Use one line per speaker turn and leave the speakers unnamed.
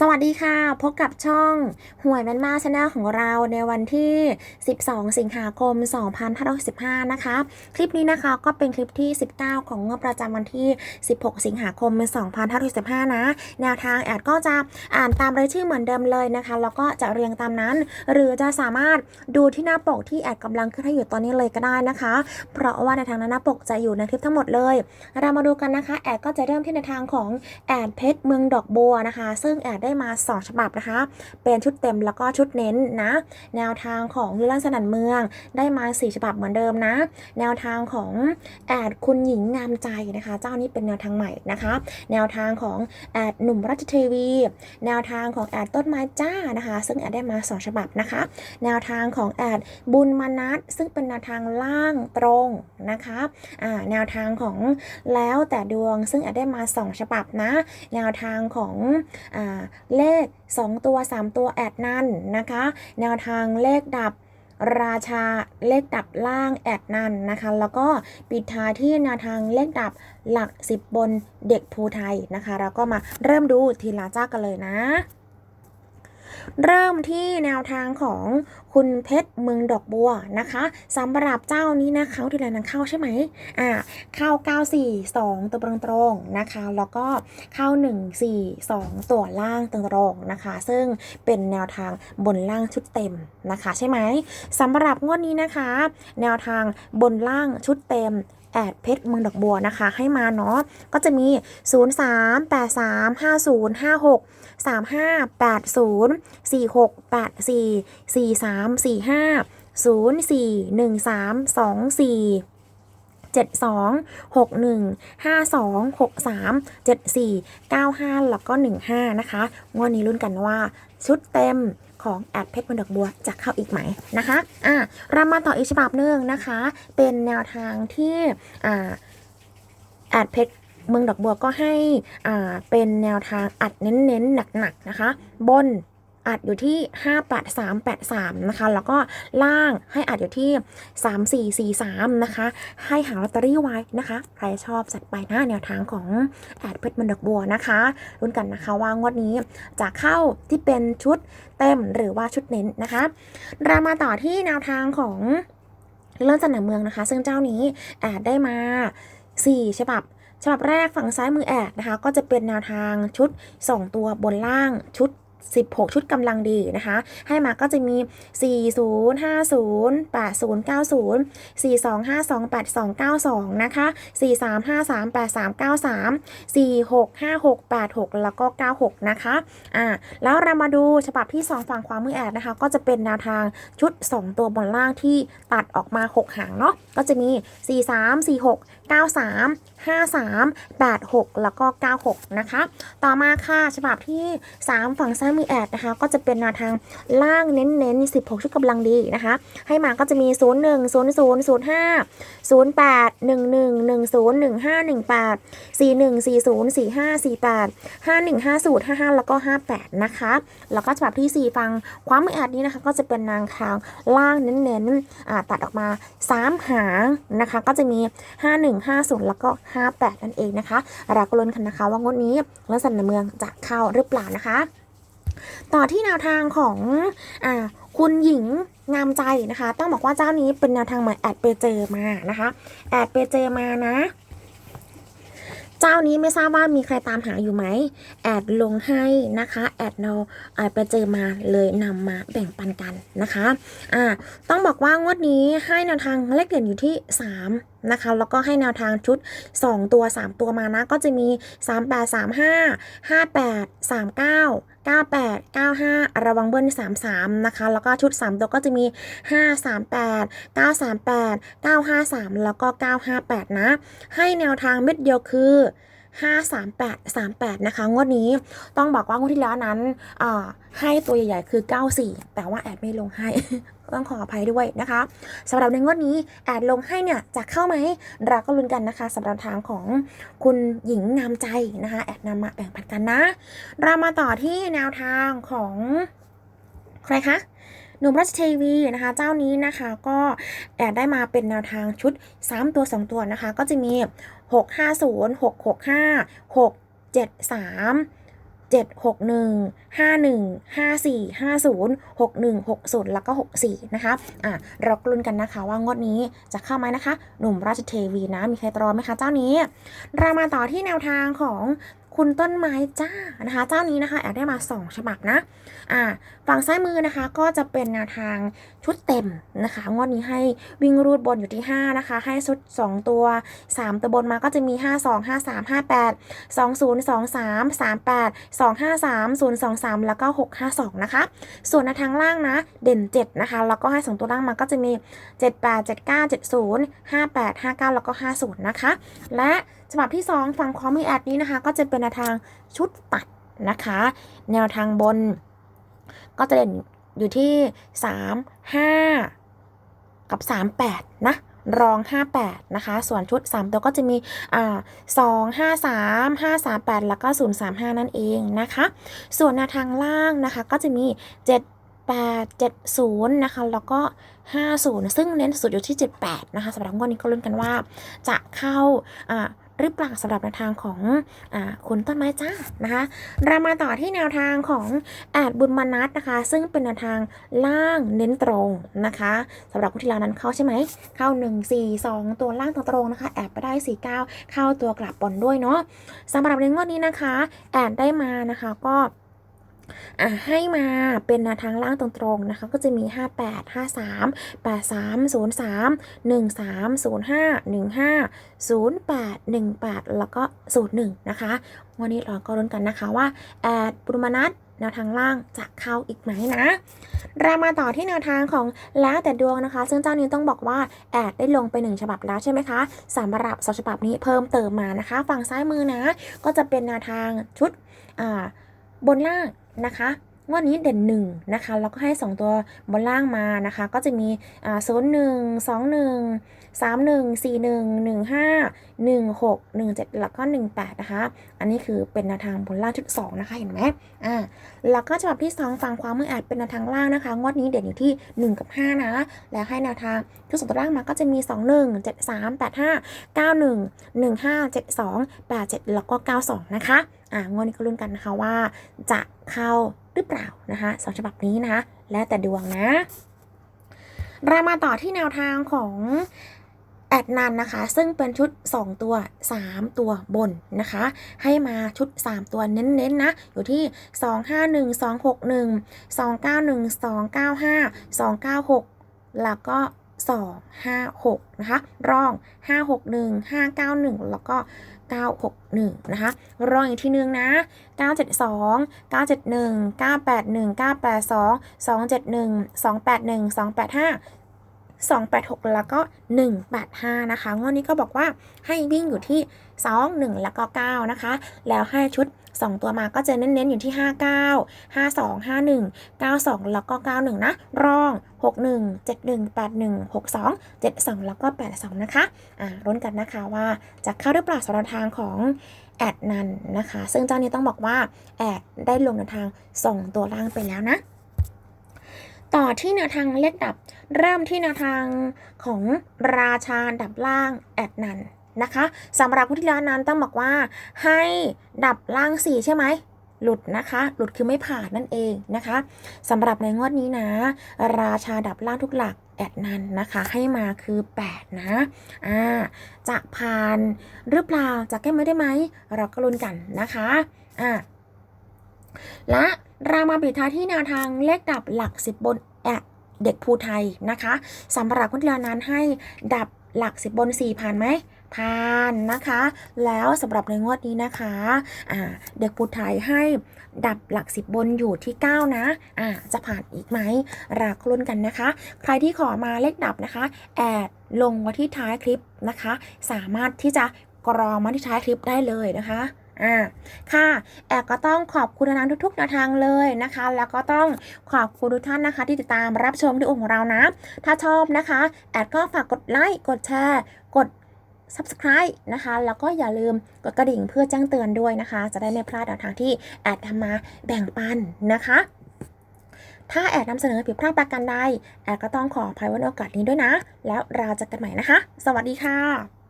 สวัสดีค่ะ พบกับช่องหวยแมนมาชแนลของเราในวันที่ 12 สิงหาคม 2565 นะคะ คลิปนี้นะคะก็เป็นคลิปที่ 19 ของงวดประจำวันที่ 16 สิงหาคม 2565 นะ แนวทางแอดก็จะอ่านตามรายชื่อเหมือนเดิมเลยนะคะ แล้วก็จะเรียงตามนั้น หรือจะสามารถดูที่หน้าปกที่แอดกำลังขึ้นให้อยู่ตอนนี้เลยก็ได้นะคะ เพราะว่าในทางหน้าปกจะอยู่ในคลิปทั้งหมดเลย เรามาดูกันนะคะแอดก็จะเริ่มที่ในทางของแอดเพชรเมืองดอกบัวนะคะ ซึ่งแอดได้มา 2 ฉบับนะคะ เป็นชุดเต็มแล้วก็ชุดเน้นนะ แนวทางของวิลลันสนันเมืองได้มา 4 ฉบับเหมือนเดิมนะ แนวทางของแอดคุณหญิงงามใจนะคะ เจ้านี้เป็นแนวทางใหม่นะคะ แนวทางของแอดหนุ่มรัชเทวี แนวทางของแอดต้นไม้จ้านะคะ ซึ่งแอดได้มา 2 ฉบับนะคะ แนวทางของแอดบุญมานัทซึ่งเป็นแนวทางล่างตรงนะคะอ่าแนวทางของแล้วแต่ดวงซึ่งแอดได้มา 2 ฉบับนะ แนวทางของอ่าเลข 2 ตัว 3 ตัวแอดนั่นนะคะ แนวทางเลขดับราชาเลขดับล่างแอดนันนะคะ แล้วก็ปิดท้ายที่แนวทางเลขดับหลัก 10 บนเด็กภูไทยนะคะ เราก็มาเริ่มดูทีละเจ้ากันเลยนะ เริ่มที่แนวทางของคุณเพชรเมืองดอกบัวนะคะสำหรับเจ้านี้นะเขาที่แลนั้นเข้าใช่ไหมอ่าเข้า 942 ตัวตรงๆนะคะ แล้วก็เข้า 142 ตัวล่างตรงๆนะคะ ซึ่งเป็นแนวทางบนล่างชุดเต็มนะคะ ใช่ไหมสำหรับงวดนี้นะคะ แนวทางบนล่างชุดเต็ม แอดเพชรเมืองดอกบัวนะคะ ให้มาเนาะก็จะมี 0 3 8 3 5 0 5 6 3 5 8 0 4 6 8 4 4 3 4 5 0 4 1 3 2 4 7 2 6 1 5 2 6 3 7 4 9 5 แล้วก็ 15 นะคะ งวดนี้รุ่นกันว่าชุดเต็ม ของแอดเพชรมันดอกบัวจะเข้าอีกไหมนะคะอะเรามาต่ออีกฉบับหนึ่งนะคะ เป็นแนวทางที่อ่าแอดเพชรเมืองดอกบัวก็ให้อ่าเป็นแนวทางอัดเน้นๆหนักๆนะคะ บน อัดอยู่ที่ 58383 นะคะ แล้วก็ล่างให้อัดอยู่ที่ 3443 นะคะ ให้หาลอตเตอรี่ไว้นะคะ ใครชอบจัดไปหน้าแนวทางของแอดเพชรมันดอกบัวนะคะรุ้นกันนะคะว่างวดนี้จะเข้าที่เป็นชุดเต็มหรือว่าชุดเน้นนะคะเรามาต่อที่แนวทางของเรื่องจันหนาเมืองนะคะ ซึ่งเจ้านี้แอดได้มา 4 ฉบับฉบับแรกฝั่งซ้ายมือแอดนะคะ ก็จะเป็นแนวทางชุด 2 ตัวบนล่างชุด 16 ชุดกำลังดีนะคะ ให้มาก็จะมี 40 50 80 90 42 52 82 92 นะคะ 43 53 83 93 46 56 86 แล้วก็ 96 นะคะอ่าแล้วเรามาดูฉบับที่ 2 ฝั่งขวามือแอดนะคะ ก็จะเป็นแนวทางชุด 2 ตัวบนล่างที่ตัดออกมา 6 หางเนาะก็จะมี 43 46 93 53 86 แล้วก็ 96 นะคะ ต่อมาค่ะฉบับที่ 3 ฝั่งซ้ายมือแอดนะคะ ก็จะเป็นแนวทางล่างเน้นๆ16 ชุดกำลังดีนะคะ ให้มาก็จะมี 01 00 05 08 11 10 15 18 41 40 45 48 51 50 55 แล้วก็ 58 นะคะ แล้วก็ฉบับที่ 4 ฟังความมือแอดนี้นะคะ ก็จะเป็นนางทางล่างเน้นๆอ่าตัดออกมา 3 หางนะคะ ก็จะมี 51 50 แล้วก็ 58 นั่นเองนะคะเราก็ลุ้นกันนะคะว่างวดนี้ลักษณะเมืองจะเข้าหรือเปล่านะคะ ต่อที่แนวทางของอ่าคุณหญิงงามใจนะคะ ต้องบอกว่าเจ้านี้เป็นแนวทางใหม่แอดไปเจอมานะคะแอดไปเจอมานะเจ้านี้ไม่ทราบว่ามีใครตามหาอยู่ไหม แอดลงให้นะคะ แอดเราแอดไปเจอมาเลยนำมาแบ่งปันกันนะคะ อ่า ต้องบอกว่างวดนี้ให้แนวทางเลขเด่นอยู่ที่ 3 นะคะ แล้วก็ให้แนวทางชุด 2 ตัว 3 ตัวมานะ ก็จะมี 3 8 3 5 5 8 3 9 98 95 ระวังเบิ้ล33 นะคะ แล้วก็ชุด 3 ตัวก็จะมี 538 938 953 แล้วก็ 958 นะ ให้แนวทางเม็ดเดียวคือ 538 38 นะคะ งวดนี้ต้องบอกว่างวดที่แล้วนั้นให้ตัวใหญ่ๆ คือ 94 แต่ว่าแอดไม่ลงให้ ต้องขออภัยด้วยนะคะสำหรับในงวดนี้แอดลงให้เนี่ยจะเข้าไหมเราก็ลุ้นกันนะคะสำหรับทางของคุณหญิงงามใจนะคะ แอดนำมาแบ่งปันกันนะ เรามาต่อที่แนวทางของใครคะหนุ่มรัชเทวีนะคะ เจ้านี้นะคะก็แอดได้มาเป็นแนวทางชุด 3 ตัว 2 ตัวนะคะ ก็จะมี 650 665 673 761 51 54 50 61 60 แล้วก็ 64 นะคะ อะ เรากลุ้นกันนะคะว่างวดนี้จะเข้าไหมนะคะ หนุ่มราชเทวีนะ มีใครตรอไหมคะเจ้านี้ เรามาต่อที่แนวทางของ คุณต้นไม้จ้านะคะ เจ้านี้นะคะแอบได้มา 2 ฉบับนะอ่าฝั่งซ้ายมือนะคะก็จะเป็นแนวทางชุดเต็มนะคะงวดนี้ให้วิ่งรูดบนอยู่ที่ 5 นะคะ ให้ชุด 2 ตัว 3 ตัวบนมาก็จะมี 5 2 5 3 5 8 2 0 2 3 3 8 2 5 3 0 2 3 แล้วก็ 6 5 2 นะคะ ส่วนในทางล่างนะเด่น 7 นะคะ แล้วก็ให้ 2 ตัวล่างมาก็จะมี 7 8 7 9 7 0 5 8 5 9 แล้วก็ 50 นะคะ และ ฉบับที่2ฝั่งความมีแอดนี้นะคะ ก็จะเป็นแนวทางชุดตัดนะคะ แนวทางบน ก็จะเด่นอยู่ที่ 3 5 กับ 38 นะรอง 58 นะคะ ส่วนชุด 3 ตัวก็จะมีอ่า2 5 3 5 3 8 แล้วก็ 0 3 5 นั่นเองนะคะ ส่วนแนวทางล่างนะคะก็จะมี 7 8 7 0 นะคะ แล้วก็ 50 ซึ่งเน้นสุดอยู่ที่ 78 นะคะสำหรับงวดนี้ก็ลุ้นกันว่าจะเข้าอ่า หรือเปล่าสำหรับแนวทางของอคุณต้นไม้จ้านะคะเรามาต่อที่แนวทางของแอดบุญมานัทนะคะ ซึ่งเป็นแนวทางล่างเน้นตรงนะคะสำหรับคนที่แล้วนั้นเข้าใช่ไหมเข้า 1 4 2 ตัวล่างตรงๆนะคะแอดไปได้ 4 9 เข้าตัวกลับบนด้วยเนาะสำหรับในงวดนี้นะคะแอดได้มานะคะก็ อะให้มาเป็นแนวทางล่างตรงๆนะคะก็จะมี 58 53 83 03 13 05 15 08 18 แล้วก็ 01 นะคะ วันนี้เราก็รุ้นกันนะคะว่าแอดปุรมนัทแนวทางล่างจะเข้าอีกไหมนะเรามาต่อที่แนวทางของแล้วแต่ดวงนะคะ ซึ่งเจ้านี้ต้องบอกว่าแอดได้ลงไปหนึ่งฉบับแล้วใช่ไหมคะสำหรับสองฉบับนี้เพิ่มเติมมานะคะ ฝั่งซ้ายมือนะ ก็จะเป็นแนวทางชุดอ่าบนล่าง นะคะงวันนี้เด่นหนึ่งนะคะแล้วก็ให้ 2 ตัวบนล่างมานะคะ ก็จะมีอ่าศูนย์หนึ่งสองหนึ่งสามหนึ่งสี่หนึ่งหนึ่งห้าหนึ่งหกหนึ่งเจ็ดแล้วก็หนึ่งแปดนะคะ อันนี้คือเป็นแนวทางบนล่างชุดสองนะคะเห็นไหมอ่าแล้วก็ฉบับที่2ฝั่งขวามือแอดเป็นแนวทางล่างนะคะ งวดนี้เด่นอยู่ที่1กับ5นะแล้วให้แนวทางทุกสองตัวล่างมาก็จะมี2 1 7 3 8 5 9 1 1 5 7 2 8 7แล้วก็92นะคะ อ่างวดนี้ก็ลุ้นกันนะคะว่า จะเข้าหรือเปล่านะคะสองฉบับนี้นะคะแล้วแต่ดวงนะเรามาต่อที่แนวทางของแอดนันนะคะ ซึ่งเป็นชุด 2 ตัว 3 ตัวบนนะคะ ให้มาชุด 3 ตัวเน้นๆนะอยู่ที่ 251 261 291 295 296 แล้วก็ 256 นะคะ รอง 561 591 แล้วก็ 961 นะคะ รองอีกทีนึงนะ 972 971 981 982 271 281 285 286 แล้วก็ 185 นะคะ งวดนี้ก็บอกว่าให้วิ่งอยู่ที่ 2 1 แล้วก็ 9 นะคะ แล้วให้ชุด 2 ตัวมาก็จะเน้นๆอยู่ที่ 59 52 51 92 แล้วก็ 91 นะ รอง 61 71 81 62 72 แล้วก็ 82 นะคะ อ่ารุ้นกันนะคะว่าจะเข้าหรือเปล่าสำหรับทางของแอดนันนะคะ ซึ่งเจ้านี้ต้องบอกว่าแอดได้ลงในทาง 2 ตัวล่างไปแล้วนะต่อที่แนวทางเลขดับ เริ่มที่แนวทางของราชาดับล่างแอดนัน นะคะสำหรับผู้ที่แล้วนั้นต้องบอกว่าให้ดับล่าง4ใช่ไหมหลุดนะคะ หลุดคือไม่ผ่านนั่นเองนะคะสำหรับในงวดนี้นะ ราชาดับล่างทุกหลักแอดนันนะคะ ให้มาคือ 8 นะอ่าจะผ่านหรือเปล่าจะแก้ไม่ได้ไหม เราก็ลุ้นกันนะคะอ่าและรามาปิดท้ายที่แนวทางเลขดับหลักสิบบนแอะเด็กภูไทยนะคะสำหรับคนที่แล้วนั้นให้ดับหลักสิบบนสี่ผ่านไหม ผ่านนะคะ แล้วสำหรับในงวดนี้นะคะอ่าเด็กภูไทยให้ดับหลักสิบบนอยู่ที่ 9 นะอ่าจะผ่านอีกไหมรากลุ้นกันนะคะ ใครที่ขอมาเลขดับนะคะแอดลงไว้ที่ท้ายคลิปนะคะ สามารถที่จะกรองมาที่ท้ายคลิปได้เลยนะคะอ่าค่ะ แอดก็ต้องขอบคุณทางทุกๆแนวทางเลยนะคะ แล้วก็ต้องขอบคุณทุกท่านนะคะ ที่ติดตามรับชมที่องของเรานะ ถ้าชอบนะคะ แอดก็ฝากกดไลค์ กดแชร์ กด subscribe นะคะ แล้วก็อย่าลืมกดกระดิ่งเพื่อแจ้งเตือนด้วยนะคะ จะได้ไม่พลาดแนวทางที่แอดทำมาแบ่งปันนะคะ ถ้าแอดนำเสนอผิดพลาดประการใดแอดก็ต้องขออภัยไว้ในโอกาสนี้ด้วยนะ แล้วเราจะกันใหม่นะคะ สวัสดีค่ะ